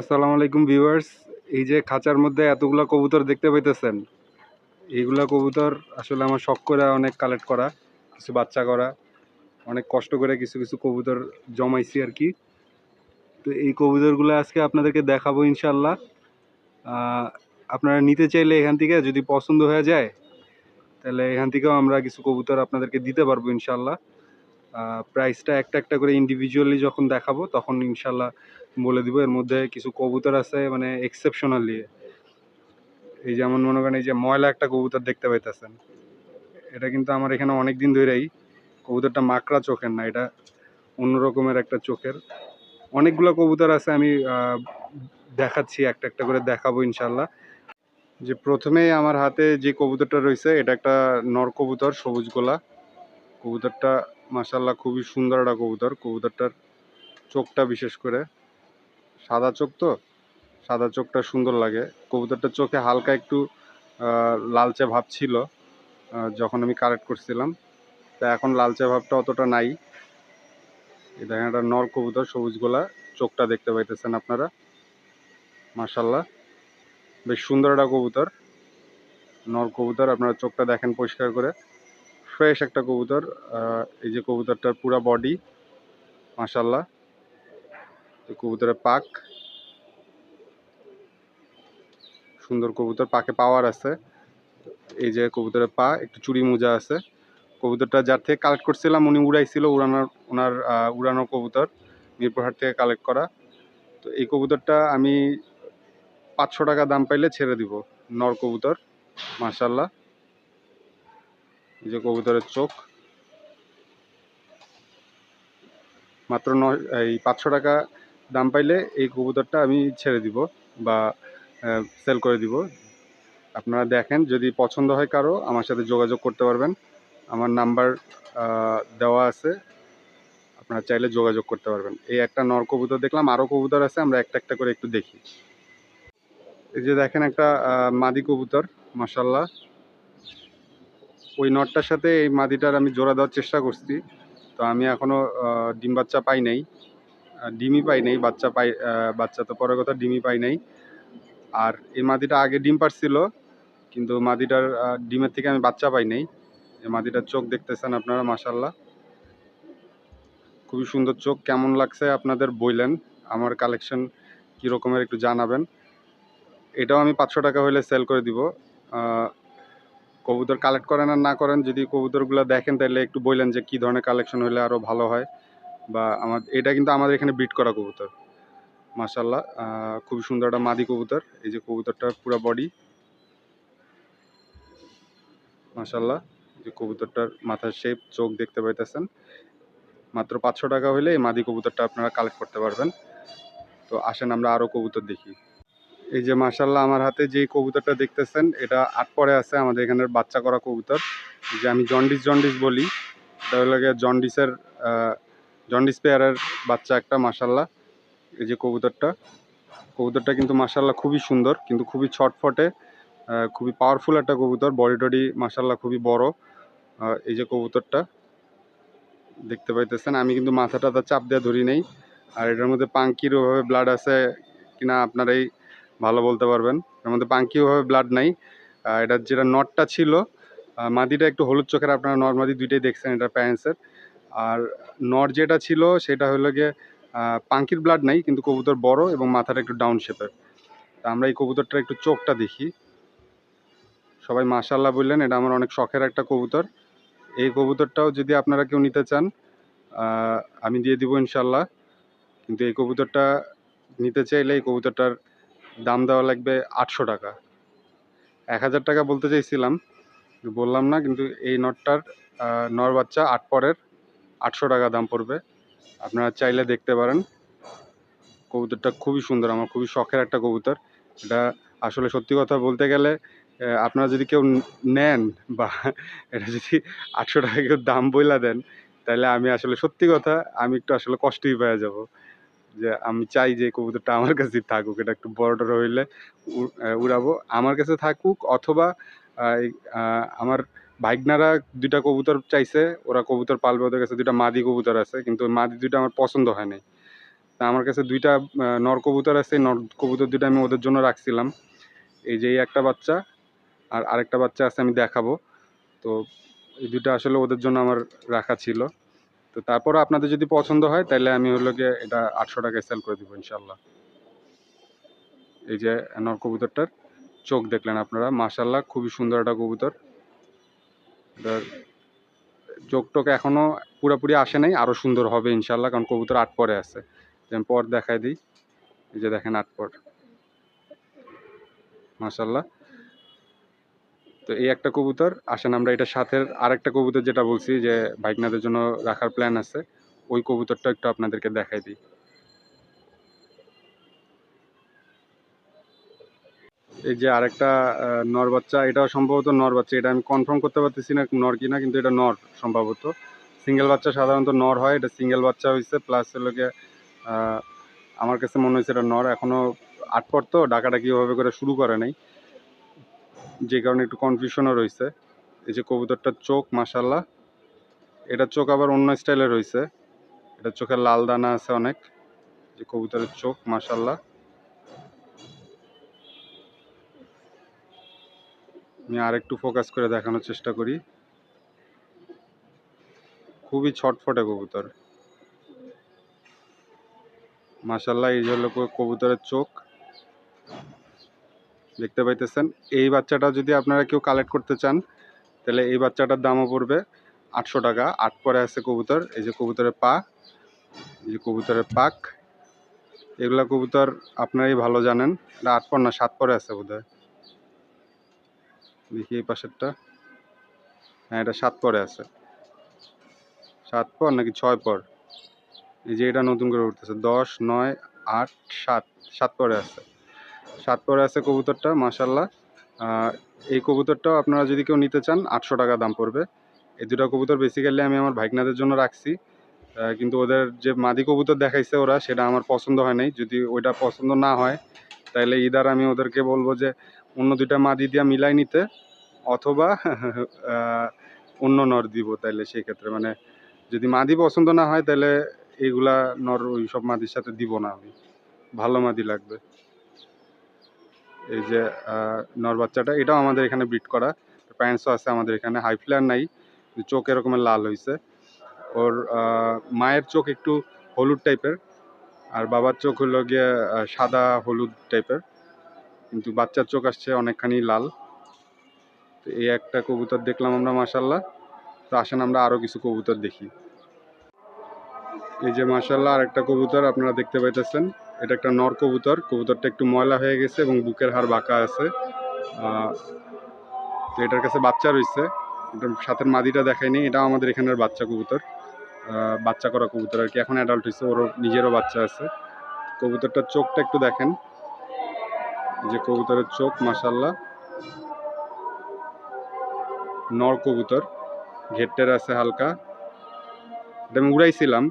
আসসালামু আলাইকুম ভিউয়ার্স। এই যে খাঁচার মধ্যে এতগুলা কবুতর দেখতে পাইতেছেন, এইগুলা কবুতর আসলে আমার শখ করে অনেক কালেক্ট করা, কিছু বাচ্চা করা, অনেক কষ্ট করে কিছু কিছু কবুতর জমাইছি আর কি। তো এই কবুতরগুলো আজকে আপনাদেরকে দেখাবো ইনশাল্লাহ আপনারা নিতে চাইলে এখান থেকে, যদি পছন্দ হয়ে যায়, তাহলে এখান থেকেও আমরা কিছু কবুতর আপনাদেরকে দিতে পারব ইনশাল্লাহ প্রাইসটা একটা একটা করে ইন্ডিভিজুয়ালি যখন দেখাবো, তখন ইনশাল্লাহ বলে দিব। এর মধ্যে কিছু কবুতর আছে মানে এক্সেপশনালি এই যেমন মনে করেন, এই যে ময়লা একটা কবুতর দেখতে পাইতেছেন। এটা কিন্তু আমার এখানে অনেক দিন ধরেই কবুতরটা মাকড়া চোখের না, এটা অন্য রকমের একটা চোখের। অনেকগুলো কবুতর আছে, আমি দেখাচ্ছি, একটা একটা করে দেখাবো ইনশাল্লাহ যে প্রথমেই আমার হাতে যে কবুতরটা রয়েছে, এটা একটা নর কবুতর, সবুজ গোলা। কবুতরটা মাসাল্লাহ খুবই সুন্দর একটা কবুতর। কবুতরটার চোখটা বিশেষ করে সাদা চোখ তো, সাদা চোখটা সুন্দর লাগে। কবুতরটার চোখে হালকা একটু লালচে ভাব ছিল যখন আমি কালেক্ট করছিলাম। তা এখন লালচে ভাবটা অতটা নাই। দেখেন একটা নর কবুতর, সবুজ গোলা, চোখটা দেখতে পাইতেছেন আপনারা। মাশাল্লাহ বেশ সুন্দর একটা কবুতর। নর কবুতর, আপনারা চোখটা দেখেন পরিষ্কার করে। ফ্রেশ একটা কবুতর এই যে কবুতরটার পুরা বডি মাশাল্লাহ এই কবুতরের পাক, সুন্দর কবুতর, পাকে পাওয়ার আছে। এই যে কবুতরের পা, একটু চুড়ি মোজা আছে। কবুতরটা যার থেকে কালেক্ট করছিলাম, উনি উড়াইছিল, উড়ানোর ওনার উড়ানো কবুতর মিরপুরহাট থেকে কালেক্ট করা। তো এই কবুতরটা আমি পাঁচশো টাকা দাম পাইলে ছেড়ে দিব, নর কবুতর মার্শাল্লাহ এই যে কবুতরের চোখ। মাত্র নয়, এই পাঁচশো টাকা দাম পাইলে এই কবুতরটা আমি ছেড়ে দিব বা সেল করে দিব। আপনারা দেখেন, যদি পছন্দ হয় কারও, আমার সাথে যোগাযোগ করতে পারবেন। আমার নাম্বার দেওয়া আছে। আপনারা চাইলে যোগাযোগ করতে পারবেন। এই একটা নর কবুতর দেখলাম আরও কবুতর আছে, আমরা একটা একটা করে একটু দেখি। এই যে দেখেন একটা মাদি কবুতর মাসাল্লাহ ওই নটটার সাথে এই মাদিটার আমি জোড়া দেওয়ার চেষ্টা করছি। তো আমি এখনও ডিম বাচ্চা পাই নাই। ডিমই পাই নাই, বাচ্চা পাই বাচ্চা তো পরের কথা ডিমই পাই নাই। আর এই মাদিটা আগে ডিম পারছিল, কিন্তু মাদিটার ডিমের থেকে আমি বাচ্চা পাই নাই। এই মাদিটার চোখ দেখতেছেন আপনারা মাসাল্লাহ খুবই সুন্দর চোখ, কেমন লাগছে আপনাদের বইলেন? আমার কালেকশন কী রকমের একটু জানাবেন। এটাও আমি পাঁচশো টাকা হলে সেল করে দিব। কবুতর কালেক্ট করেন আর না করেন, যদি কবুতরগুলো দেখেন তাহলে একটু বললেন যে কী ধরনের কালেকশন হলে আরও ভালো হয়। বা আমার, এটা কিন্তু আমাদের এখানে বিট করা কবুতর। মাসাল্লাহ খুবই সুন্দর একটা মাদি কবুতর। এই যে কবুতরটার পুরো বডি মাসাল্লাহ যে কবুতরটার মাথার শেপ চোখ দেখতে পাইতেছেন। মাত্র পাঁচশো টাকা হলে এই মাদি কবুতরটা আপনারা কালেক্ট করতে পারবেন। তো আসেন আমরা আরও কবুতর দেখি। এই যে মাসাল্লাহ আমার হাতে যেই কবুতরটা দেখতেছেন, এটা আট পরে আছে আমাদের এখানের বাচ্চা করা কবুতর। যে আমি জন্ডিস জন্ডিস বলি, এটা হলো জন্ডিসের জন্ডিস পেয়ারের বাচ্চা একটা মাসাল্লাহ এই যে কবুতরটা কবুতরটা কিন্তু মাসাল্লাহ খুবই সুন্দর, কিন্তু খুবই ছটফটে খুবই পাওয়ারফুল একটা কবুতর বডি টডি মাসাল্লাহ খুবই বড় এই যে কবুতরটা। দেখতে পাইতেছেন, আমি কিন্তু মাথাটা তার চাপ দিয়ে ধরি নেই, আর এটার মধ্যে পাঙ্কির ওভাবে ব্লাড আছে কিনা আপনারাই ভালো বলতে পারবেন। এর মধ্যে পাঙ্কি ওভাবে ব্লাড নাই এটার যেটা নটটা ছিল মাদিটা একটু হলুদ চোখের, আপনারা নর্মাদি দুইটাই দেখছেন, এটা প্যারেন্টসের আর নট যেটা ছিল, সেটা হলো গিয়ে পাঙ্কির ব্লাড নাই, কিন্তু কবুতর বড় এবং মাথাটা একটু ডাউন শেপের তা আমরা এই কবুতরটার একটু চোখটা দেখি। সবাই মাশাল্লাহ বললেন, এটা আমার অনেক শখের একটা কবুতর। এই কবুতরটাও যদি আপনারা কেউ নিতে চান আমি দিয়ে দিব ইনশাল্লাহ কিন্তু এই কবুতরটা নিতে চাইলে এই কবুতরটার দাম দেওয়া লাগবে আটশো টাকা। এক হাজার টাকা বলতে চাইছিলাম, বললাম না, কিন্তু এই নটটার নর বাচ্চা আট পরের আটশো টাকা দাম পড়বে। আপনারা চাইলে দেখতে পারেন। কবুতরটা খুবই সুন্দর, আমার খুবই শখের একটা কবুতর। এটা আসলে সত্যি কথা বলতে গেলে আপনারা যদি কেউ নেন বা এটা যদি আটশো টাকা কেউ দাম বইলা দেন, তাহলে আমি আসলে সত্যি কথা, আমি একটু আসলে কষ্টই পেয়ে যাব। যে আমি চাই যে কবুতরটা আমার কাছেই থাকুক, এটা একটু বড় হইলে উড়াবো। আমার কাছে থাকুক অথবা আমার ভাইগনারা দুইটা কবুতর চাইছে, ওরা কবুতর পালবে, ওদের কাছে দুইটা মাদি কবুতর আছে, কিন্তু মাদি দুইটা আমার পছন্দ হয় নাই। তা আমার কাছে দুইটা নর কবুতর আছে নর কবুতর দুইটা আমি ওদের জন্য রাখছিলাম। এই যে একটা বাচ্চা আর আরেকটা বাচ্চা আছে, আমি দেখাবো। তো এই দুটো আসলে ওদের জন্য আমার রাখা ছিল। তো তারপরে আপনাদের যদি পছন্দ হয় তাহলে আমি হলো গিয়ে এটা আটশো টাকায় সেল করে দেবো ইনশাল্লাহ এই যে নর কবুতরটার চোখ দেখলেন আপনারা মাশাল্লাহ খুবই সুন্দর একটা কবুতর। চোখ টোক এখনও পুরোপুরি আসে নাই, আরও সুন্দর হবে ইনশাল্লাহ কারণ কবুতর আট পরে আছে। যেমন পর দেখাই দিই, এই যে দেখেন আট পর। মাশাল্লাহ তো এই একটা কবুতর, আসেন আমরা এটা সাথে আরেকটা কবুতর যেটা বলছি যে বাইকনাদের জন্য রাখার প্ল্যান আছে, ওই কবুতরটা একটু আপনাদেরকে দেখাই দিই। এই যে আরেকটা নর বাচ্চা, এটাও সম্ভবত নর বাচ্চা, এটা আমি কনফার্ম করতে পারতেছি না নর কিনা, কিন্তু এটা নর সম্ভবত। সিঙ্গেল বাচ্চা সাধারণত নর হয়, এটা সিঙ্গেল বাচ্চা হয়েছে প্লাস হলো গিয়ে আমার কাছে মনে হয়েছে এটা নর, এখনও আট পর তো ডাকাটা কীভাবে করে শুরু করে নাই। যে কারণে একটু কনফিউশনও রয়েছে। এই যে কবুতরটার চোখ মাসাল্লাহ এটার চোখ আবার অন্য স্টাইলে রয়েছে। এটার চোখে লাল দানা আছে অনেক। যে কবুতরের চোখ মাসাল্লাহ আমি আরেকটু ফোকাস করে দেখানোর চেষ্টা করি। খুবই ছটফটে কবুতর। মাসাল্লাহ এই হলো কবুতরের চোখ। দেখতে পাইতেছেন। এই বাচ্চাটা যদি আপনারা কেউ কালেক্ট করতে চান, তাহলে এই বাচ্চাটার দামও পড়বে আটশো টাকা। আট পরে আছে কবুতর, এই যে কবুতরের পা, এই যে কবুতরের পাক। এগুলা কবুতর আপনারাই ভালো জানেন। এটা আট পর না, সাত পরে আছে বোধহয়। দেখি এই পাশেরটা। হ্যাঁ এটা সাত পরে আছে। সাত পর নাকি ছয় পর? এই যে এটা নতুন করে উঠতেছে। দশ, নয়, আট, সাত সাত পরে আছে। সাত পরে আছে কবুতরটা মাসাল্লাহ এই কবুতরটাও আপনারা যদি কেউ নিতে চান, আটশো টাকা দাম পড়বে। এই দুটো কবুতর বেসিক্যালি আমি আমার ভাইকনাদের জন্য রাখছি। কিন্তু ওদের যে মাদি কবুতর দেখাইছে ওরা, সেটা আমার পছন্দ হয় নাই। যদি ওইটা পছন্দ না হয় তাহলে ইদার আমি ওদেরকে বলব যে, অন্য দুইটা মাদি দিয়া মিলাই নিতে, অথবা অন্য নর দিব তাইলে সেই ক্ষেত্রে। মানে যদি মাদি পছন্দ না হয় তাহলে এইগুলা নর ওই সব মাদির সাথে দিব না আমি। ভালো মাদি লাগবে। এই যে নর বাচ্চাটা, এটাও আমাদের এখানে ব্রিড করা। প্যান্টসও আছে আমাদের এখানে। হাই ফ্লেয়ার নাই চোখ এরকমের লাল হয়েছে ওর মায়ের চোখ একটু হলুদ টাইপের আর বাবার চোখ হলো গিয়ে সাদা হলুদ টাইপের কিন্তু বাচ্চার চোখ আসছে অনেকখানি লাল। তো এই একটা কবুতর দেখলাম আমরা মাসাল্লাহ তো আসেন আমরা আরও কিছু কবুতর দেখি। এই যে মাসাল্লাহ আর একটা কবুতর আপনারা দেখতে পাইতেছেন। এটা একটা নর কবুতর। কবুতরটা একটু ময়লা হয়ে গেছে এবং বুকের হাড় বাঁকা আছে। তো এটার কাছে বাচ্চা রয়েছে। এটার সাথে মাদিটা দেখায়নি এটাও আমাদের এখানের বাচ্চা কবুতর। বাচ্চা করা কবুতর আর কি। এখন অ্যাডাল্ট হয়েছে ওরও নিজেরও বাচ্চা আছে। কবুতরটার চোখটা একটু দেখেন। যে কবুতরের চোখ মাসাল্লাহ নর কবুতর। ঘেরটের আছে হালকা। এটা আমি উড়াইছিলাম।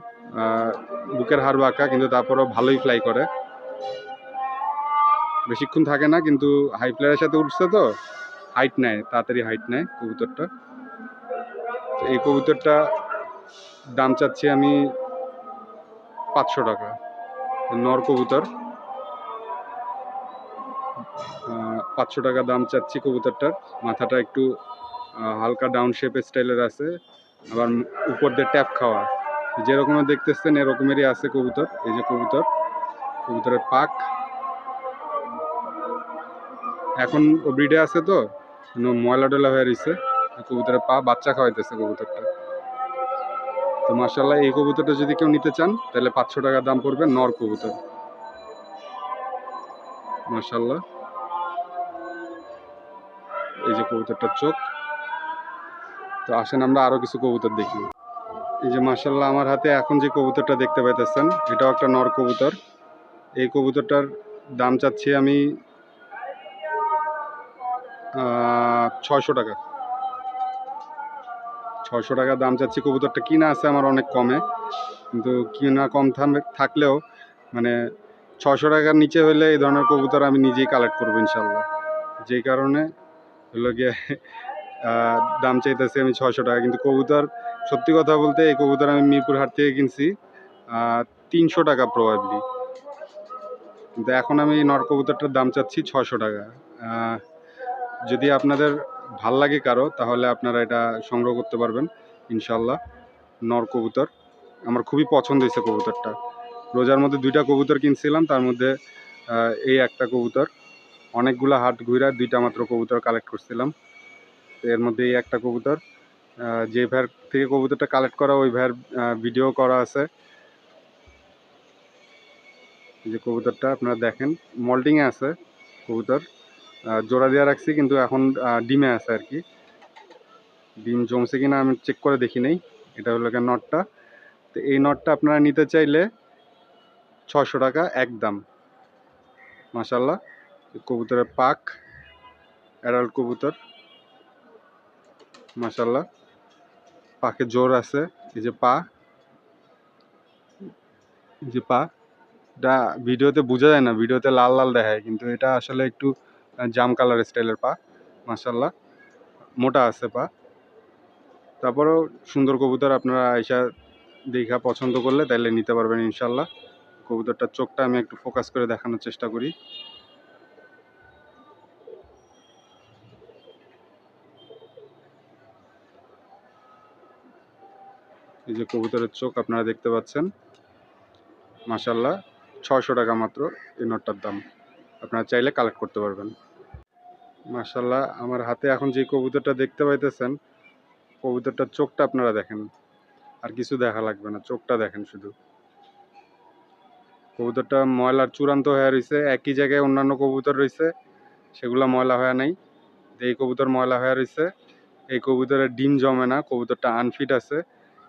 বুকের হাড় বাঁকা, কিন্তু তারপরেও ভালোই ফ্লাই করে। বেশিক্ষণ থাকে না, কিন্তু হাই প্লেয়ারের সাথে উঠছে তো হাইট নেয়, তাড়াতাড়ি হাইট নেয় কবুতরটা। এই কবুতরটা দাম চাচ্ছি আমি পাঁচশো টাকা, নর কবুতর। পাঁচশো টাকা দাম চাচ্ছি কবুতরটার, মাথাটা একটু হালকা ডাউন শেপের স্টাইলের আছে, আবার উপর দিয়ে ট্যাপ খাওয়া। যেরকমের দেখতেছেন, এরকমেরই আছে কবুতর। এই যে কবুতর, কবুতরের পাক। এখন ও ব্রিডে আছে তো ময়লা টয়লা হয়ে রয়েছে কবুতরের পা বাচ্চা খাওয়াইতেছে কবুতরটা। তো মার্শাল্লাহ এই কবুতরটা যদি কেউ নিতে চান, তাহলে পাঁচশো টাকা দাম পড়বে নর কবুতর। মার্শাল্লাহ এই যে কবুতরটার চোখ। তো আসেন আমরা আরও কিছু কবুতর দেখি। এই যে মার্শাল্লাহ আমার হাতে এখন যে কবুতরটা দেখতে পাইতেছেন, এটাও একটা নর কবুতর। এই কবুতরটার দাম চাচ্ছি আমি ছয়শো টাকা। ছয়শো টাকা দাম চাচ্ছি। কবুতরটা কিনা আছে আমার অনেক কমে, কিন্তু কিনা কম থাকলেও মানে ছয়শো টাকার নিচে হলে এই ধরনের কবুতর আমি নিজেই কালেক্ট করব ইনশাল্লাহ যেই কারণে হলো গিয়ে দাম চাইতেছি আমি ছয়শো টাকা, কিন্তু কবুতর সত্যি কথা বলতে এই কবুতর আমি মিরপুর হাট থেকে কিনছি তিনশো টাকা প্রবাবলি কিন্তু এখন আমি নর কবুতরটার দাম চাচ্ছি ছশো টাকা। যদি আপনাদের ভালো লাগে কারও, তাহলে আপনারা এটা সংগ্রহ করতে পারবেন ইনশাল্লাহ নর কবুতর। আমার খুবই পছন্দ হয়েছে কবুতরটা। রোজার মধ্যে দুইটা কবুতর কিনছিলাম, তার মধ্যে এই একটা কবুতর। অনেকগুলো হাট ঘুরা দুইটা মাত্র কবুতর কালেক্ট করছিলাম। এর মধ্যে এই একটা কবুতর যে ভাইয়ের থেকে কবুতরটা কালেক্ট করা, ওই ভাইয়ের ভিডিও করা আছে। যে কবুতরটা আপনারা দেখেন মল্টিংয়ে আছে কবুতর। জোড়া দেওয়া রাখছি, কিন্তু এখন ডিমে আছে আর কি। ডিম জমছে কিনা আমি চেক করে দেখি নেই। এটা হলো নটটা তো এই নটটা আপনারা নিতে চাইলে ছশো টাকা একদম। মাসাল্লাহ কবুতরের পাক অ্যাডাল্ট কবুতর। মাসাল্লাহ পাকে জোর আছে, এই যে পা। যে পা। এটা ভিডিওতে বোঝা যায় না, ভিডিওতে লাল লাল দেখায়, কিন্তু এটা আসলে একটু জাম কালার স্টাইলের পা মাসাল্লাহ মোটা আছে পা। তারপরেও সুন্দর কবুতর আপনারা আইসা দেখা পছন্দ করলে তাহলে নিতে পারবেন ইনশাল্লাহ কবুতরটার চোখটা আমি একটু ফোকাস করে দেখানোর চেষ্টা করি। যে কবুতরের চোখ আপনারা দেখতে পাচ্ছেন মাসাল্লাহ ছয়শো টাকা মাত্র এই নটটার দাম। আপনারা চাইলে কালেক্ট করতে পারবেন। মাসাল্লাহ আমার হাতে এখন যে কবুতরটা দেখতে পাইতেছেন, কবুতরটার চোখটা আপনারা দেখেন। আর কিছু দেখা লাগবে না, চোখটা দেখেন শুধু। কবুতরটা ময়লার চূড়ান্ত হয়ে রয়েছে একই জায়গায় অন্যান্য কবুতর রয়েছে সেগুলা ময়লা হয়ে নাই। এই কবুতর ময়লা হয়ে রয়েছে এই কবুতরের ডিম জমে না, কবুতরটা আনফিট আছে।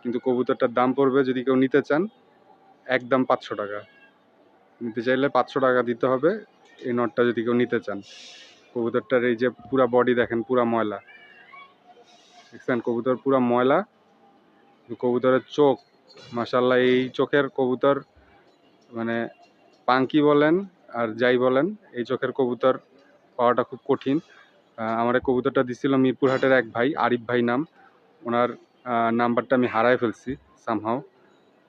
কিন্তু কবুতরটার দাম পড়বে যদি কেউ নিতে চান, একদম পাঁচশো টাকা। নিতে চাইলে পাঁচশো টাকা দিতে হবে, এই নটটা যদি কেউ নিতে চান। কবুতরটার এই যে পুরা বডি দেখেন, পুরা ময়লা। দেখছেন? কবুতর পুরা ময়লা। কবুতরের চোখ মাসাল্লাহ এই চোখের কবুতর মানে পাঙ্কি বলেন আর যাই বলেন, এই চোখের কবুতর পাওয়াটা খুব কঠিন। আমার কবুতরটা দিছিল মিরপুর হাটের এক ভাই, আরিফ ভাই নাম। ওনার নাম্বারটা আমি হারায় ফেলছি সামহাও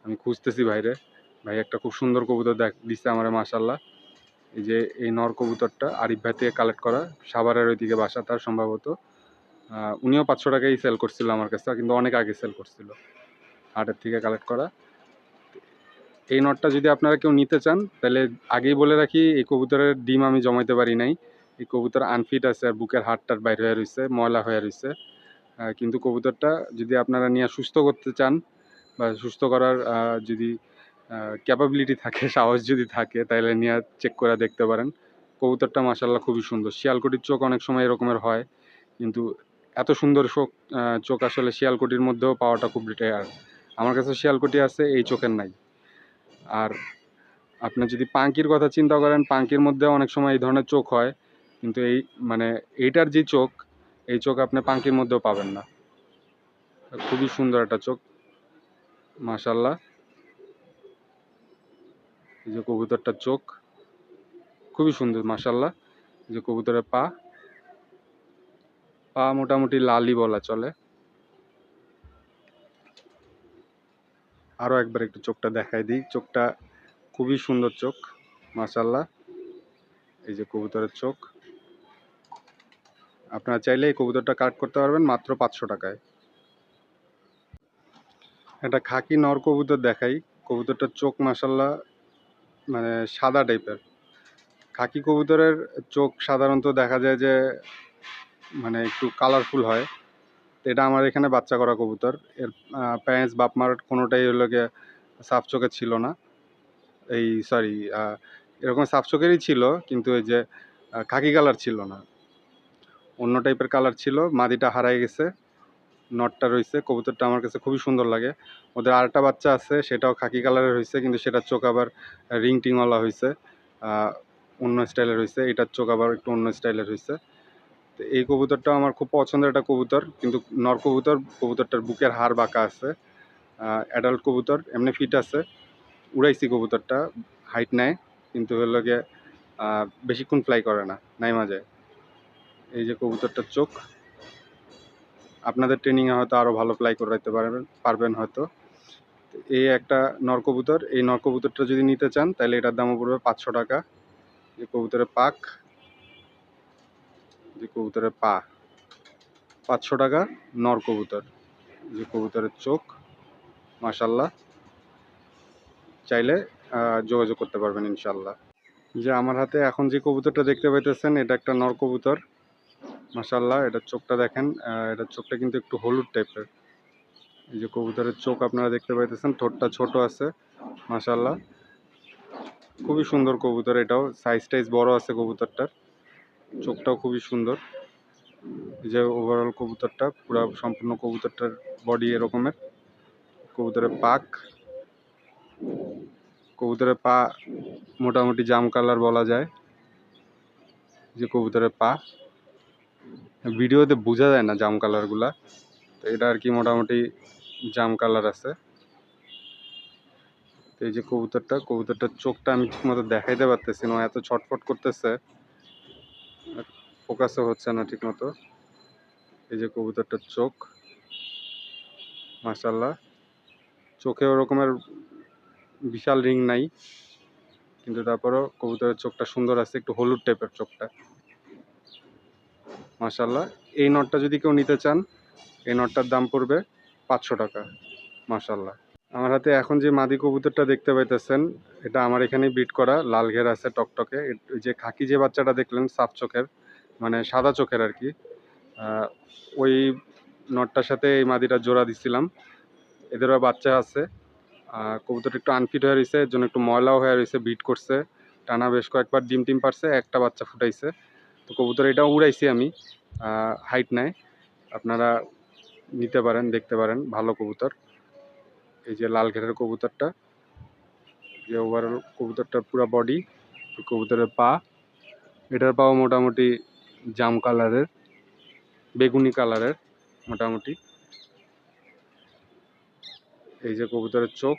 আমি খুঁজতেছি ভাইরে ভাই একটা খুব সুন্দর কবুতর দেখ দিচ্ছে আমার মাসাল্লাহ এই যে, এই নর কবুতরটা আরিফ ভাই থেকে কালেক্ট করা, সাভারের ওইদিকে বাসা তার সম্ভবত। উনিও পাঁচশো টাকাই সেল করছিল আমার কাছে, কিন্তু অনেক আগে সেল করছিল। হাটের থেকে কালেক্ট করা। এই নটটা যদি আপনারা কেউ নিতে চান, তাহলে আগেই বলে রাখি, এই কবুতরের ডিম আমি জমাইতে পারি নাই। এই কবুতর আনফিট আছে আর বুকের হাড়টার বাইরে হয়ে রয়েছে ময়লা হয়ে রয়েছে কিন্তু কবুতরটা যদি আপনারা নিয়ে সুস্থ করতে চান বা সুস্থ করার যদি ক্যাপাবিলিটি থাকে, সাহস যদি থাকে, তাহলে নিয়ে চেক করে দেখতে পারেন। কবুতরটা মাসাল্লাহ খুবই সুন্দর। শিয়ালকুটির চোখ অনেক সময় এরকমের হয়, কিন্তু এত সুন্দর চোখ চোখ আসলে শিয়ালকুটির মধ্যেও পাওয়াটা খুব রেয়ার আমার কাছে শিয়ালকুটি আছে, এই চোখের নাই। আর আপনি যদি পাঙ্কির কথা চিন্তা করেন, পাঙ্কির মধ্যে অনেক সময় এই ধরনের চোখ হয়, কিন্তু এই মানে এইটার যে চোখ এই চোখ আপনি পাঙ্কির মধ্যেও পাবেন না। খুবই সুন্দর একটা চোখ। মাশাল্লাহ এই যে কবুতরটার চোখ। খুবই সুন্দর মাশাল্লাহ যে কবুতরের পা। পা মোটামুটি লালই বলা চলে। আরও একবার একটু চোখটা দেখাই দিই। চোখটা খুবই সুন্দর চোখ মাশাল্লাহ এই যে কবুতরের চোখ। আপনারা চাইলে এই কবুতরটা কাট করতে পারবেন মাত্র পাঁচশো টাকায়। একটা খাকি নর কবুতর দেখাই। কবুতরটার চোখ মাশাল্লাহ মানে সাদা টাইপের। খাকি কবুতরের চোখ সাধারণত দেখা যায় যে মানে একটু কালারফুল হয়। এটা আমার এখানে বাচ্চা করা কবুতর। এর প্যারেন্টস বাপ মার কোনোটাই হলো গিয়ে সাফ চোখে ছিল না। এই সরি এরকম সাফ চোখেরই ছিল, কিন্তু এই যে খাকি কালার ছিল না। অন্য টাইপের কালার ছিল, মাদিটা হারাই গেছে নটটা রয়েছে, কবুতরটা আমার কাছে খুবই সুন্দর লাগে। ওদের আরেকটা বাচ্চা আছে, সেটাও খাকি কালারের হয়েছে, কিন্তু সেটার চোখ আবার রিং টিংওয়ালা হয়েছে অন্য স্টাইলের হয়েছে, এটার চোখ আবার একটু অন্য স্টাইলের হয়েছে। তো এই কবুতরটা আমার খুব পছন্দের একটা কবুতর, কিন্তু নর কবুতর, কবুতরটার বুকের হাড় বাঁকা আছে অ্যাডাল্ট কবুতর, এমনি ফিট আছে, উড়াইছি কবুতরটা হাইট নেয় কিন্তু হলো গিয়ে বেশিক্ষণ ফ্লাই করে না নাইমা যায় এই যে কবুতরটার চোখ। আপনাদের ট্রেনিংয়ে হয়তো আরও ভালো করে রাখতে পারবেন পারবেন হয়তো। এই একটা নর কবুতর, এই নর কবুতরটা যদি নিতে চান, তাহলে এটার দামও পড়বে পাঁচশো টাকা। যে কবুতরের পাক, যে কবুতরের পা, পাঁচশো টাকা নর কবুতর। যে কবুতরের চোখ মাশাল্লাহ চাইলে যোগাযোগ করতে পারবেন ইনশাল্লাহ যে আমার হাতে এখন যে কবুতরটা দেখতে পাইতেছেন, এটা একটা নর কবুতর। মাশাল্লাহ এটার চোখটা দেখেন এটার চোখটা কিন্তু একটু হলুদ টাইপের। এই যে কবুতরের চোখ আপনারা দেখতে পাইতেছেন, ঠোঁটটা ছোট আছে মাশাল্লাহ খুবই সুন্দর কবুতর এটাও সাইজ টাইজ বড় আছে কবুতরটার, চোখটাও খুবই সুন্দর। এই যে ওভারঅল কবুতরটা, পুরো সম্পূর্ণ কবুতরটার বডি এরকমের। কবুতরের পাক, কবুতরের পা মোটামুটি জাম কালার বলা যায়। যে কবুতরের পা। ভিডিওতে বোঝা যায় না জাম কালারগুলা। তো এটা আর কি মোটামুটি জাম কালার আছে। এই যে কবুতরটা, কবুতরটার চোখটা আমি ঠিকমতো দেখাইতে পারতেছি না এত ছটফট করতেছে। ফোকাসও হচ্ছে না ঠিকমতো। এই যে কবুতরটার চোখ। মাশাল্লাহ চোখে ওরকমের বিশাল রিং নাই। কিন্তু তারপরেও কবুতরের চোখটা সুন্দর আছে, একটু হলুদ টাইপের চোখটা। মাশাল্লাহ এই নটটা যদি কেউ নিতে চান, এই নটটার দাম পড়বে পাঁচশো টাকা। মাশাল্লাহ আমার হাতে এখন যে মাদি কবুতরটা দেখতে পাইতেছেন, এটা আমার এখানে বিট করা, লাল ঘের আছে টকটকে। যে খাকি যে বাচ্চাটা দেখলেন সাফ চোখের মানে সাদা চোখের আর কি ওই নটটার সাথে এই মাদিটা জোড়া দিছিলাম। এদেরও বাচ্চা আছে। কবুতর একটু আনফিট হয়ে রয়েছে এর জন্য একটু ময়লাও হয়ে রয়েছে বিট করছে। টানা বেশ কয়েকবার ডিম টিম পারছে, একটা বাচ্চা ফুটাইছে। তো কবুতর এটাও উড়াইছি আমি হাইট নেয় আপনারা নিতে পারেন, দেখতে পারেন, ভালো কবুতর। এই যে লাল ঘেরের কবুতরটা, যে ওভারঅল কবুতরটার পুরো বডি কবুতরের পা, এটার পাও মোটামুটি জাম কালারের, বেগুনি কালারের মোটামুটি। এই যে কবুতরের চোখ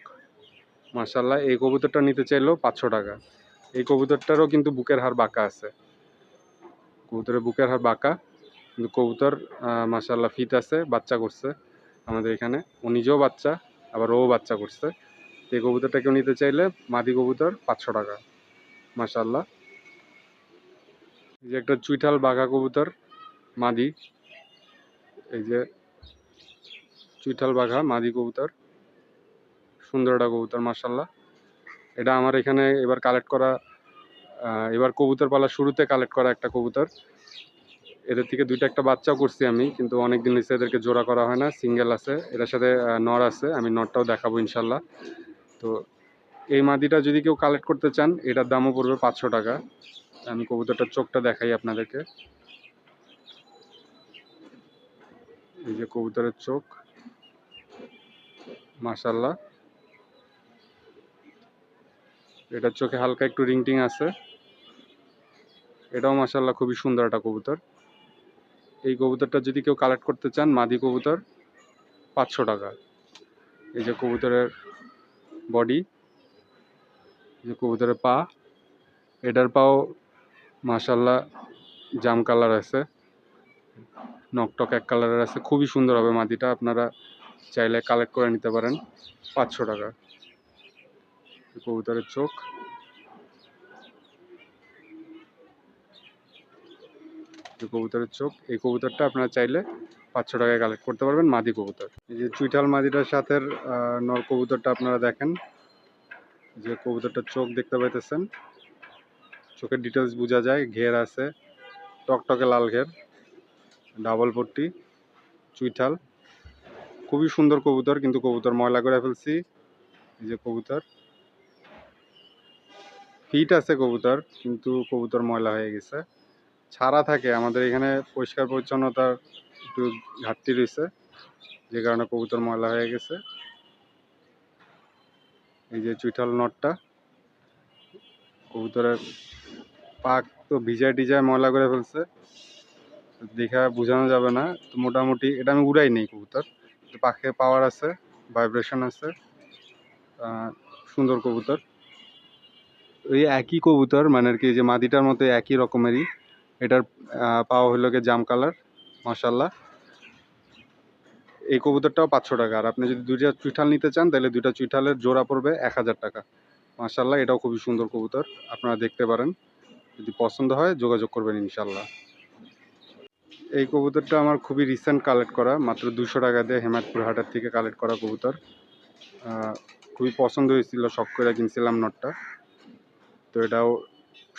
মার্শাল্লাহ এই কবুতরটা নিতে চাইলেও পাঁচশো টাকা। এই কবুতরটারও কিন্তু বুকের হাড় বাঁকা আছে। কবুতরের বুকের হাড় বাঁকা, কিন্তু কবুতর মার্শাল্লাহ ফিট আছে, বাচ্চা করছে আমাদের এখানে। ও নিজেও বাচ্চা, আবার ও বাচ্চা করছে। এই কবুতরটা কেউ নিতে চাইলে মাদি কবুতর পাঁচশো টাকা মাশাল্লাহ এই যে একটা চুইঠাল বাঘা কবুতর, মাদি। এই যে চুইঠাল বাঘা, মাদি কবুতর। সুন্দর একটা কবুতর মাশাল্লাহ এটা আমার এখানে এবার কালেক্ট করা এবার কবুতর পালা শুরুতে কালেক্ট করা একটা কবুতর। এদের থেকে দুইটা একটা বাচ্চাও করছি আমি, কিন্তু অনেক দিন হয়েছে এদেরকে জোড়া করা হয় না সিঙ্গেল আছে। এটার সাথে নর আছে, আমি নরটাও দেখাবো ইনশাল্লাহ তো এই মাদিটা যদি কেউ কালেক্ট করতে চান, এটার দামও পড়বে পাঁচশো টাকা। আমি কবুতরটার চোখটা দেখাই আপনাদেরকে। এই যে কবুতরের চোখ। মাশাল্লাহ এটার চোখে হালকা একটু রিংটিং আছে। এটাও মাশাল্লাহ খুবই সুন্দর একটা কবুতর। এই কবুতরটা যদি কেউ কালেক্ট করতে চান, মাদি কবুতর, পাঁচশো টাকা। এই যে কবুতরের বডি যে কবুতরের পা, এটার পাও মাশাল্লাহ জাম কালার আছে। নকটক এক কালারের আছে। খুবই সুন্দর হবে মাদিটা, আপনারা চাইলে কালেক্ট করে নিতে পারেন, পাঁচশো টাকা। কবুতরের চোখ। এই কবুতরের চোখ, এই কবুতরটা আপনারা চাইলে পাঁচশো টাকায় কালেক্ট করতে পারবেন মাদি কবুতর। এই যে চুইঠাল মাদিটার সাথে নর কবুতরটা আপনারা দেখেন। যে কবুতরটার চোখ দেখতে পাইতেছেন। চোখের ডিটেলস বোঝা যায়, ঘের আছে, টকটকে লাল ঘের ডাবল পট্টি, চুইঠাল। খুবই সুন্দর কবুতর, কিন্তু কবুতর ময়লা করে ফেলছি। এই যে কবুতর। ফিট আছে কবুতর, কিন্তু কবুতর ময়লা হয়ে গেছে। ছাড়া থাকে। আমাদের এখানে পরিষ্কার পরিচ্ছন্নতার একটু ঘাটতি রয়েছে, যে কারণে কবুতর ময়লা হয়ে গেছে। এই যে চুইঠাল নটটা, কবুতরের পাক তো ভিজায় টিজায় ময়লা করে ফেলছে। দেখা বোঝানো যাবে না, তো মোটামুটি এটা আমি উড়াই নেই কবুতর। পাখে পাওয়ার আছে ভাইব্রেশন আছে সুন্দর কবুতর। ওই একই কবুতর মানে আর কি, যে মাদিটার মতো একই রকমেরই। এটার পাওয়া হলো গিয়ে জাম কালার মাসাল্লাহ এই কবুতরটাও পাঁচশো টাকা। আর আপনি যদি দুইটা চুইঠাল নিতে চান, তাহলে দুইটা চুইঠালের জোড়া পড়বে এক হাজার টাকা। মার্শাল্লাহ এটাও খুবই সুন্দর কবুতর, আপনারা দেখতে পারেন। যদি পছন্দ হয়, যোগাযোগ করবেন ইনশাল্লাহ এই কবুতরটা আমার খুবই রিসেন্ট কালেক্ট করা, মাত্র দুশো টাকা দিয়ে হেমায়তপুর হাটের থেকে কালেক্ট করা কবুতর। খুবই পছন্দ হয়েছিল, শখ করে কিনছিলাম নটটা। তো এটাও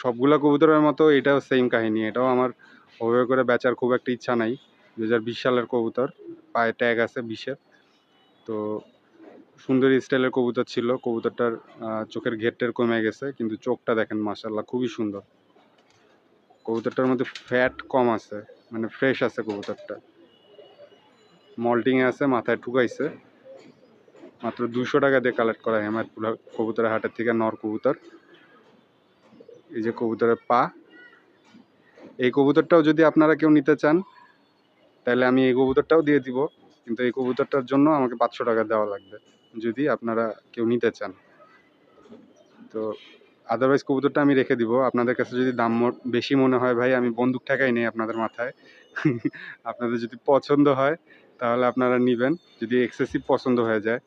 সবগুলা কবুতরের মতো এটাও সেম কাহিনী, এটাও আমার ওভাবে করে বেচার খুব একটা ইচ্ছা নাই। দু হাজার বিশ সালের কবুতর, পায়ে ট্যাগ আছে বিশের। তো সুন্দর স্টাইলের কবুতর ছিল, কবুতরটার চোখের ঘেরটের কমে গেছে, কিন্তু চোখটা দেখেন মাসাল্লাহ খুবই সুন্দর। কবুতরটার মধ্যে ফ্যাট কম আছে মানে ফ্রেশ আছে কবুতরটা। মল্টিংয়ে আছে, মাথায় ঠুকাইছে মাত্র দুশো টাকা দিয়ে কালেক্ট করা হেমায়তপুর কবুতরের হাটের থেকে নর কবুতর। এই যে কবুতরের পা। এই কবুতরটাও যদি আপনারা কেউ নিতে চান, তাহলে আমি এই কবুতরটাও দিয়ে দিব। কিন্তু এই কবুতরটার জন্য আমাকে পাঁচশো টাকা দেওয়া লাগবে, যদি আপনারা কেউ নিতে চান। তো আদারওয়াইজ কবুতরটা আমি রেখে দিব। আপনাদের কাছে যদি দাম বেশি মনে হয়, ভাই, আমি বন্দুক ঠেকাই নেই আপনাদের মাথায়। আপনাদের যদি পছন্দ হয়, তাহলে আপনারা নেবেন, যদি এক্সেসিভ পছন্দ হয়ে যায়।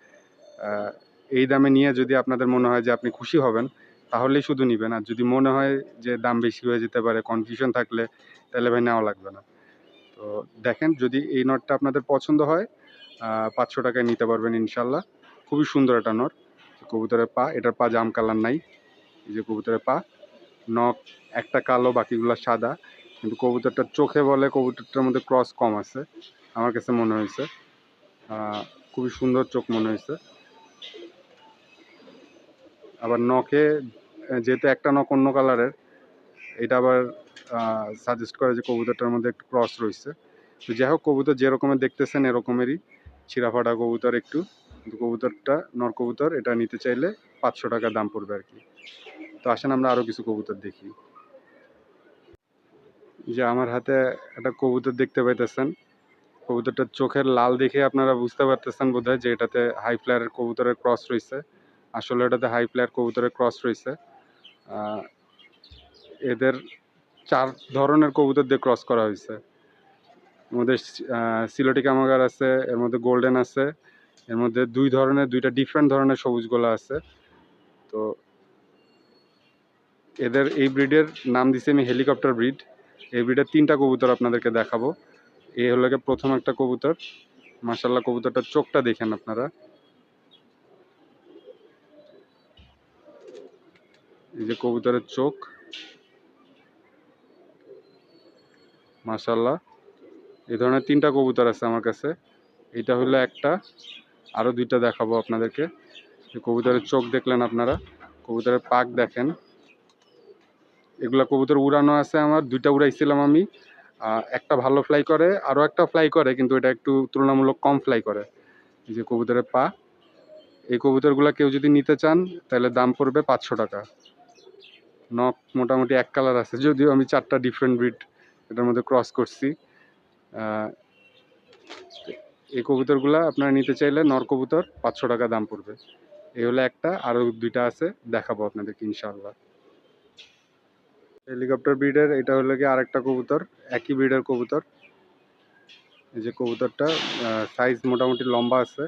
এই দামে নিয়ে যদি আপনাদের মনে হয় যে আপনি খুশি হবেন তাহলেই শুধু নেবেন আর যদি মনে হয় যে দাম বেশি হয়ে যেতে পারে কনফিউশন থাকলে তাহলে ভাই নেওয়া লাগবে না। তো দেখেন, যদি এই নটটা আপনাদের পছন্দ হয় পাঁচশো টাকায় নিতে পারবেন ইনশাল্লাহ। খুবই সুন্দর একটা নট। কবুতরের পা, এটার পা জাম কালার নাই। এই যে কবুতরের পা, নখ একটা কালো, বাকিগুলো সাদা। কিন্তু কবুতরটার চোখে বলে কবুতরটার মধ্যে ক্রস কম আছে, আমার কাছে মনে হয়েছে। খুবই সুন্দর চোখ মনে হয়েছে। আবার নখে যেহেতু একটা নখ অন্য কালারের, এটা আবার সাজেস্ট করে যে কবুতরটার মধ্যে একটু ক্রস রয়েছে। তো যাই হোক, কবুতর যেরকমের দেখতেছেন এরকমেরই ছিঁড়াফাটা কবুতর একটু। কিন্তু কবুতরটা, নর কবুতর, এটা নিতে চাইলে পাঁচশো টাকা দাম পড়বে আর কি। তো আসেন আমরা আরও কিছু কবুতর দেখি। যে আমার হাতে একটা কবুতর দেখতে পাইতেছেন। কবুতরটার চোখের লাল দেখে আপনারা বুঝতে পারতেছেন বোধহয় যে এটাতে হাই ফ্লায়ারের কবুতরের ক্রস রয়েছে। আসলে এটাতে হাই ফ্লায়ার কবুতরের ক্রস রয়েছে। এদের চার ধরনের কবুতর দিয়ে ক্রস করা হয়েছে। মধ্যে সিলোটি কামাগার আছে, এর মধ্যে গোল্ডেন আছে, এর মধ্যে দুই ধরনের, দুইটা ডিফারেন্ট ধরনের সবুজ গোলা আছে। তো এদের এই ব্রিডের নাম দিছি আমি হেলিকপ্টার ব্রিড এই ব্রিডের তিনটা কবুতর আপনাদেরকে দেখাবো। এই হলো প্রথম একটা কবুতর। মাসাল্লাহ কবুতরটার চোখটা দেখেন আপনারা। এই যে কবুতরের চোখ। মাশাল্লাহ এই ধরনের তিনটা কবুতর আছে আমার কাছে। এটা হলো একটা। আরও দুইটা দেখাবো আপনাদেরকে। কবুতরের চোখ দেখলেন আপনারা? কবুতরের পাক দেখেন। এগুলা কবুতর উড়ানো আছে আমার। দুইটা উড়াইছিলাম আমি। একটা ভালো ফ্লাই করে আরও একটা ফ্লাই করে, কিন্তু এটা একটু তুলনামূলক কম ফ্লাই করে। এই যে কবুতরের পা। এই কবুতরগুলো কেউ যদি নিতে চান, তাহলে দাম পড়বে পাঁচশো টাকা। নখ মোটামুটি এক কালার আছে। যদিও আমি চারটা ডিফারেন্ট ব্রিড এটার মধ্যে ক্রস করছি। এই কবুতরগুলা আপনারা নিতে চাইলে নর কবুতর পাঁচশো টাকা দাম পড়বে। এই হলো একটা আরও দুইটা আছে, দেখাবো আপনাদেরকে ইনশাল্লাহ হেলিকপ্টার ব্রিডের এটা হলো কি আরেকটা কবুতর, একই ব্রিডের কবুতর। এই যে কবুতরটা সাইজ মোটামুটি লম্বা আছে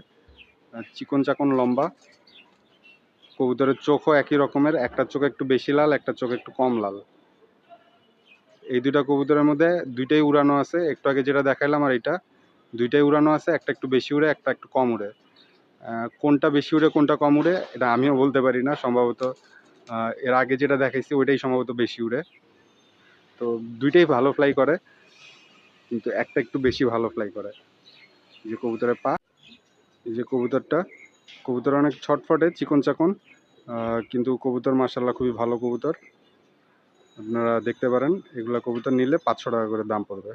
চিকন চাকন লম্বা। কবুতরের চোখও একই রকমের, একটা চোখ একটু বেশি লাল, একটা চোখ একটু কম লাল। এই দুইটা কবুতরের মধ্যে দুইটাই উড়ানো আছে। একটু আগে যেটা দেখাইলাম আর এটা দুইটাই উড়ানো আছে, একটা একটু বেশি উড়ে, একটা একটু কম উড়ে। কোনটা বেশি উড়ে, কোনটা কম উড়ে, এটা আমিও বলতে পারি না। সম্ভবত এর আগে যেটা দেখাইছি, ওইটাই সম্ভবত বেশি উড়ে। তো দুইটাই ভালো ফ্লাই করে, কিন্তু একটা একটু বেশি ভালো ফ্লাই করে। যে কবুতরের পা, এই যে কবুতরটা। কবুতর অনেক ছটফটে, চিকন চাকন। কিন্তু কবুতর মাসাল্লাহ খুবই ভালো কবুতর। আপনারা দেখতে পারেন, এগুলা কবুতর নিলে পাঁচশো টাকা করে দাম পড়বে।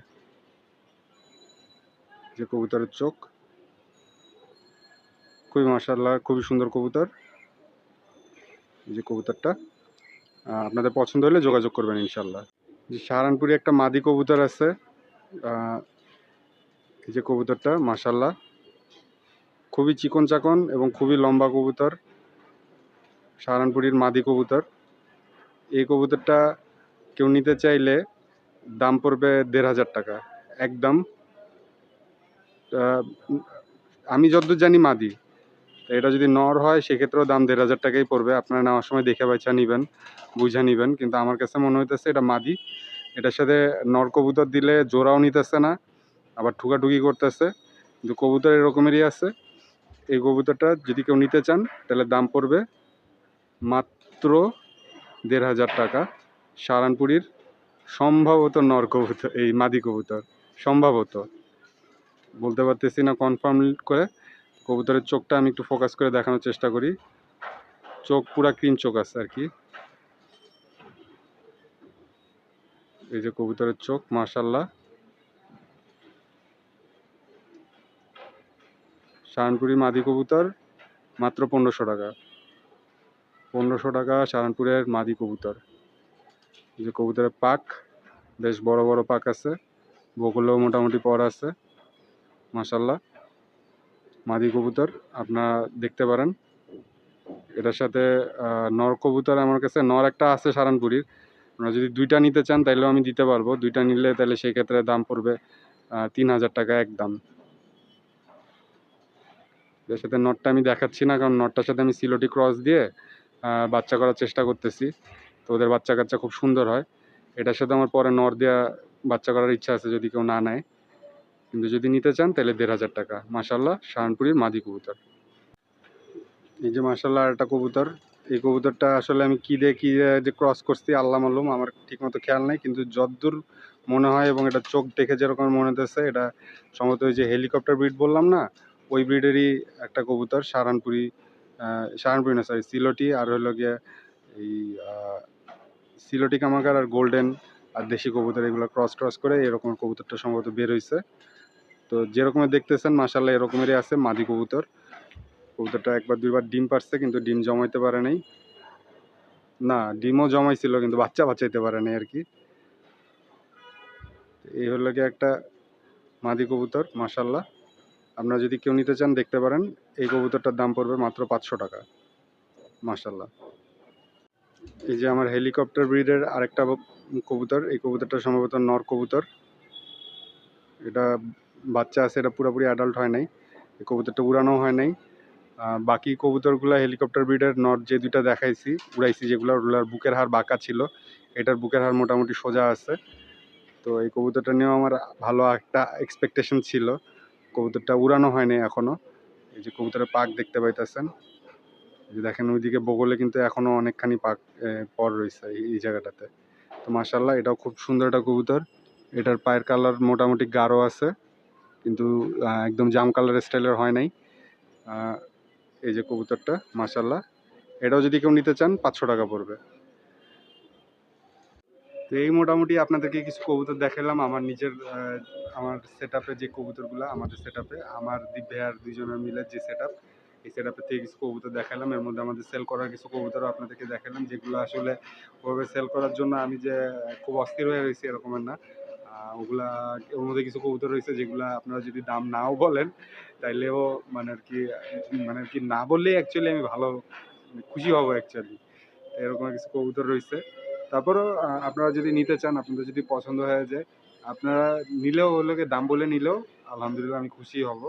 যে কবুতরের চোখ। খুবই মাসাল্লাহ খুবই সুন্দর কবুতর। যে কবুতরটা। আপনাদের পছন্দ হলে যোগাযোগ করবেন ইনশাল্লাহ যে সাহারানপুরি একটা মাদি কবুতর আছে। যে কবুতরটা মাসাল্লাহ খুবই চিকন চাকন এবং খুবই লম্বা কবুতর, সাহারানপুরির মাদি কবুতর। এই কবুতরটা কেউ নিতে চাইলে দাম পড়বে দেড় হাজার টাকা। একদম আমি যতদূর জানি মাদি এটা যদি নর হয়, সেক্ষেত্রেও দাম দেড় হাজার টাকাই পড়বে। আপনারা নেওয়ার সময় দেখে বাইচা নেবেন, বুঝা নেবেন, কিন্তু আমার কাছে মনে হইতেছে এটা মাদি। এটার সাথে নর কবুতর দিলে জোড়াও নিতেছে না, আবার ঠুকাঠুকি করতেছে। কিন্তু কবুতর এরকমেরই আছে। এই কবুতরটা যদি কেউ নিতে চান, তাহলে দাম পড়বে মাত্র দেড় হাজার টাকা। সারানপুরির সম্ভবত নর কবুতর, এই মাদি কবুতর, সম্ভবত। বলতে পারতেছি না কনফার্ম করে। কবুতরের চোখটা আমি একটু ফোকাস করে দেখানোর চেষ্টা করি। চোখ পুরা ক্রিম চোখ আছে আর কি। এই যে কবুতরের চোখ মার্শাল্লাহ সারানপুরি মাদি কবুতর, মাত্র পনেরোশো টাকা। পনেরোশো টাকা সারানপুরের মাদি কবুতর। যে কবুতরের পাক, বেশ বড় বড় পাক আছে, বকুলেও মোটামুটি পর আছে, মাশাল্লাহ। মাদি কবুতর, আপনারা দেখতে পারেন। এটার সাথে নর কবুতর আমার কাছে, নর একটা আছে সারানপুরির আপনারা যদি দুইটা নিতে চান, তাইলেও আমি দিতে পারব। দুইটা নিলে তাহলে সেই ক্ষেত্রে দাম পড়বে তিন হাজার টাকা একদম। এর সাথে নটটা আমি দেখাচ্ছি না, কারণ নটটার সাথে আমি সিলোটি ক্রস দিয়ে বাচ্চা করার চেষ্টা করতেছি। তো ওদের বাচ্চা কাচ্চা খুব সুন্দর হয়। এটার সাথে আমার পরে নর দেওয়া বাচ্চা করার ইচ্ছা আছে যদি কেউ না নেয়। কিন্তু যদি নিতে চান, তাহলে দেড় হাজার টাকা। মাসাল্লাহ শাহানপুরির মাদি কবুতর। এই যে মাসাল্লাহ একটা কবুতর। এই কবুতরটা আসলে আমি কী দিয়ে, কী যে ক্রস করছি, আল্লাহ মালুম, আমার ঠিকমতো খেয়াল নাই। কিন্তু যদ্দূর মনে হয় এবং এটা চোখ দেখে যেরকম মনে হতেছে এটা সম্ভবত ওই যে হেলিকপ্টার ব্রিড বললাম না ওই ব্রিডেরই একটা কবুতর সারানপুরি আহ, সারানপুরি না সরি সিলোটি আর হলো গিয়ে এই সিলোটি কামাকার আর গোল্ডেন আর দেশি কবুতর এগুলো ক্রস ক্রস করে এরকম কবুতরটা সম্ভবত বের হয়েছে তো যেরকমের দেখতেছেন মাসাল্লাহ এরকমেরই আছে মাদি কবুতর। কবুতরটা একবার দুইবার ডিম পারছে কিন্তু ডিম জমাইতে পারে নাই। না ডিমও জমাইছিল কিন্তু বাচ্চা বাচ্চাইতে পারে নাই আর কি। এই হলো গিয়ে একটা মাদি কবুতর মাসাল্লাহ আপনারা যদি কেউ নিতে চান, দেখতে পারেন। এই কবুতরটার দাম পড়বে মাত্র পাঁচশো টাকা। মাসাল্লাহ এই যে আমার হেলিকপ্টার ব্রিডের আরেকটা কবুতর, এই কবুতরটা সম্ভবত নর কবুতর। এটা বাচ্চা আছে, এটা পুরোপুরি অ্যাডাল্ট হয় নাই। এই কবুতরটা উড়ানো হয় নাই। বাকি কবুতরগুলো হেলিকপ্টার ব্রিডের নট যে দুইটা দেখাইছি, উড়াইছি যেগুলো, ওগুলোর বুকের হার বাঁকা ছিল। এটার বুকের হার মোটামুটি সোজা আছে। তো এই কবুতরটা নিয়েও আমার ভালো একটা এক্সপেকটেশন ছিল। কবুতরটা উড়ানো হয়নি এখনও। এই যে কবুতরের পাক দেখতে পাইতেছেন। যে দেখেন ওইদিকে বগলে কিন্তু এখনও অনেকখানি পাক পর রয়েছে এই- জায়গাটাতে। তো মাশাল্লাহ এটাও খুব সুন্দর একটা কবুতর। এটার পায়ের কালার মোটামুটি গাঢ় আছে, কিন্তু একদম জাম কালার স্টাইলের হয় নাই। এই যে কবুতরটা মাশাল্লাহ এটাও যদি কেউ নিতে চান, পাঁচশো টাকা পড়বে। তো এই মোটামুটি আপনাদেরকে কিছু কবুতর দেখালাম। আমার নিজের আমার সেট যে কবুতরগুলো, আমাদের সেট আমার দিব্যে আর দুইজনের মিলে যে সেট এই সেট থেকে কিছু কবুতর দেখালাম। এর মধ্যে আমাদের সেল করার কিছু কবুতরও আপনাদেরকে দেখালাম, যেগুলো আসলে ওভাবে সেল করার জন্য আমি যে খুব অস্থির হয়ে রয়েছি এরকমের না। ওগুলা, ওর মধ্যে কিছু কবুতর রয়েছে যেগুলো আপনারা যদি দাম নাও বলেন, তাইলেও মানে আর কি মানে আর কি না বললেই অ্যাকচুয়ালি আমি ভালো খুশি হব অ্যাকচুয়ালি এরকম কিছু কবুতর রয়েছে। তারপরও আপনারা যদি নিতে চান, আপনাদের যদি পছন্দ হয়ে যায়, আপনারা নিলেও ওগুলোকে দাম বলে নিলেও আলহামদুলিল্লাহ আমি খুশি হব।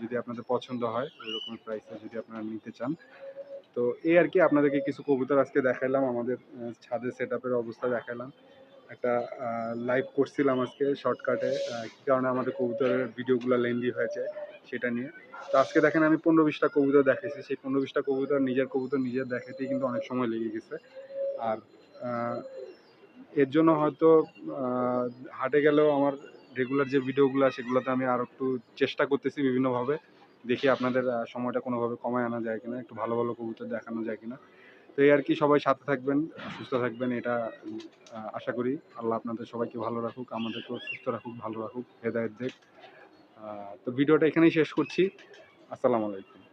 যদি আপনাদের পছন্দ হয় ওই রকম প্রাইসে যদি আপনারা নিতে চান। তো এই আর কি, আপনাদেরকে কিছু কবুতর আজকে দেখাইলাম, আমাদের ছাদের সেট অবস্থা দেখাইলাম। একটা লাইভ করছিলাম আজকে শর্টকাটে কী কারণে আমাদের কবুতরের ভিডিওগুলো লেন্দি হয়ে যায় সেটা নিয়ে। তো আজকে দেখেন, আমি পনেরো বিশটা কবুতর দেখাইছি। সেই পনেরো বিশটা কবুতর, নিজের কবুতর নিজের দেখাতেই কিন্তু অনেক সময় লেগে গেছে। আর এর জন্য হয়তো হাটে গেলেও আমার রেগুলার যে ভিডিওগুলো, সেগুলোতে আমি আর একটু চেষ্টা করতেছি বিভিন্নভাবে। দেখি আপনাদের সময়টা কোনোভাবে কমায় আনা যায় কিনা, একটু ভালো ভালো কবুতর দেখানো যায় কিনা। তো এই আর কি, সবাই সাথে থাকবেন, সুস্থ থাকবেন, এটা আশা করি। আল্লাহ আপনাদের সবাইকে ভালো রাখুক, আমাদেরকেও সুস্থ রাখুক, ভালো রাখুক, হেদায়ত দেখ। তো ভিডিওটা এখানেই শেষ করছি। আসসালামু আলাইকুম।